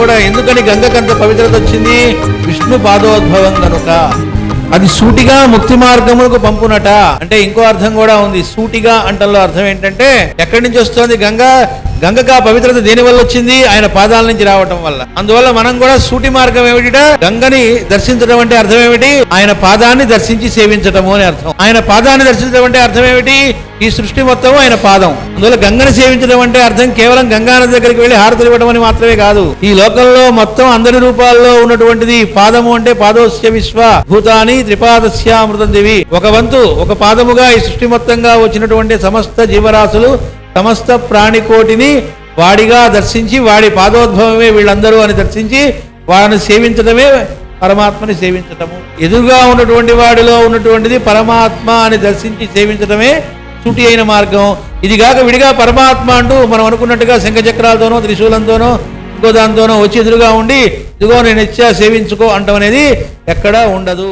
కూడా ఎందుకని గంగకంత పవిత్రత వచ్చింది? విష్ణు పాదోద్భవం కనుక అది సూటిగా ముక్తి మార్గములకు పంపునట. అంటే ఇంకో అర్థం కూడా ఉంది. సూటిగా అంటల్లో అర్థం ఏంటంటే ఎక్కడి నుంచి వస్తుంది గంగా? గంగగా పవిత్రత దేని వల్ల వచ్చింది? ఆయన పాదాల నుంచి రావటం వల్ల. అందువల్ల మనం కూడా సూటి మార్గం ఏమిటిట? గంగని దర్శించడం అంటే అర్థం ఏమిటి? ఆయన పాదాన్ని దర్శించి సేవించటము అని అర్థం. ఆయన పాదాన్ని దర్శించడం అంటే అర్థం ఏమిటి? ఈ సృష్టి మొత్తం ఆయన పాదం. అందువల్ల గంగని సేవించడం అంటే అర్థం కేవలం గంగానది దగ్గరికి వెళ్ళి హారతులు ఇవ్వడం అని మాత్రమే కాదు. ఈ లోకంలో మొత్తం అందరి రూపాల్లో ఉన్నటువంటిది పాదము అంటే పాదోస్య విశ్వ భూతాని త్రిపాదస్యామృతం దేవి. ఒక వంతు ఒక పాదముగా ఈ సృష్టి మొత్తంగా వచ్చినటువంటి సమస్త జీవరాశులు సమస్త ప్రాణికోటిని వాడిగా దర్శించి వాడి పాదోద్భవమే వీళ్ళందరూ అని దర్శించి వాడిని సేవించడమే పరమాత్మని సేవించటము. ఎదురుగా ఉన్నటువంటి వాడిలో ఉన్నటువంటిది పరమాత్మ అని దర్శించి సేవించడమే చుటి అయిన మార్గం. ఇది కాక విడిగా పరమాత్మ అంటూ మనం అనుకున్నట్టుగా శంఖచక్రాలతోనో త్రిశూలంతోనో ఇంకో దాంతోనో వచ్చి ఎదురుగా ఉండి ఇదిగో నేను ఇచ్చా సేవించుకో అంటం అనేది ఎక్కడా ఉండదు.